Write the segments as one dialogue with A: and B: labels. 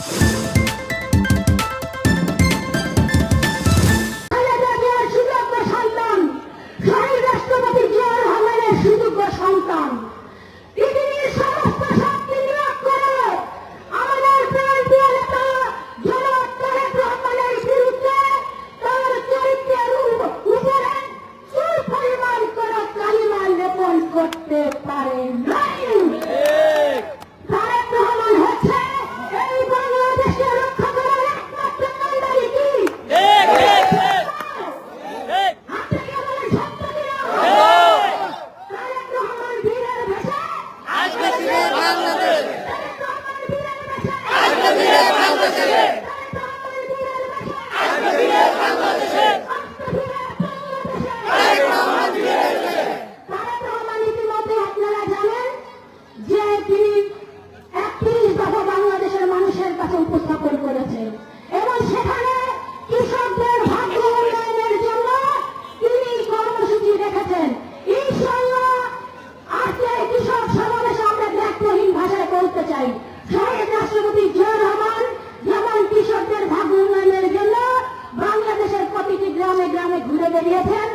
A: Thank you. ঘুরে বেরিয়েছেন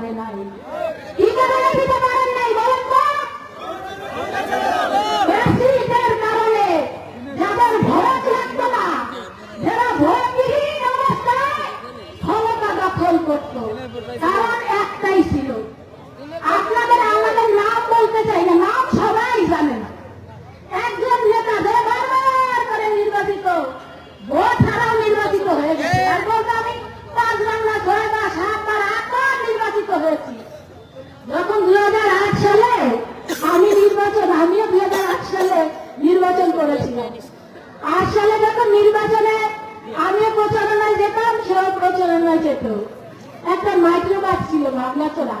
A: れない。হয়েছিল আট সালে যখন নির্বাচনে আমিও প্রচারণায় যেতাম, সেও প্রচারণায় যেত। একটা মাইক্রোবাস ছিল ভাবনা চোরা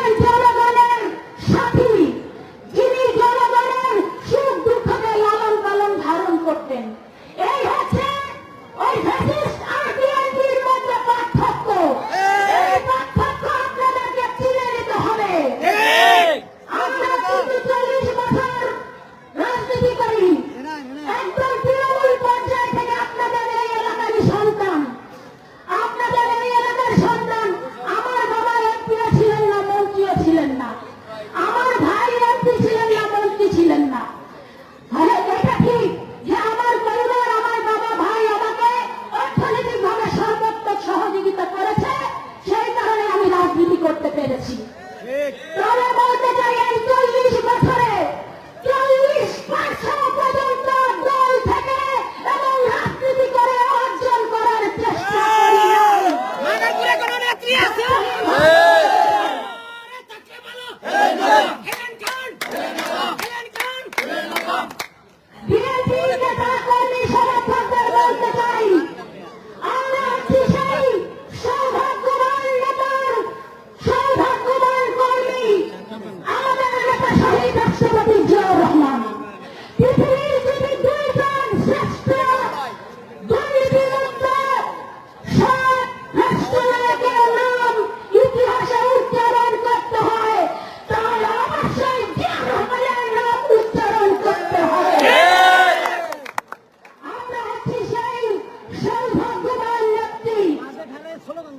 A: 从那
B: 个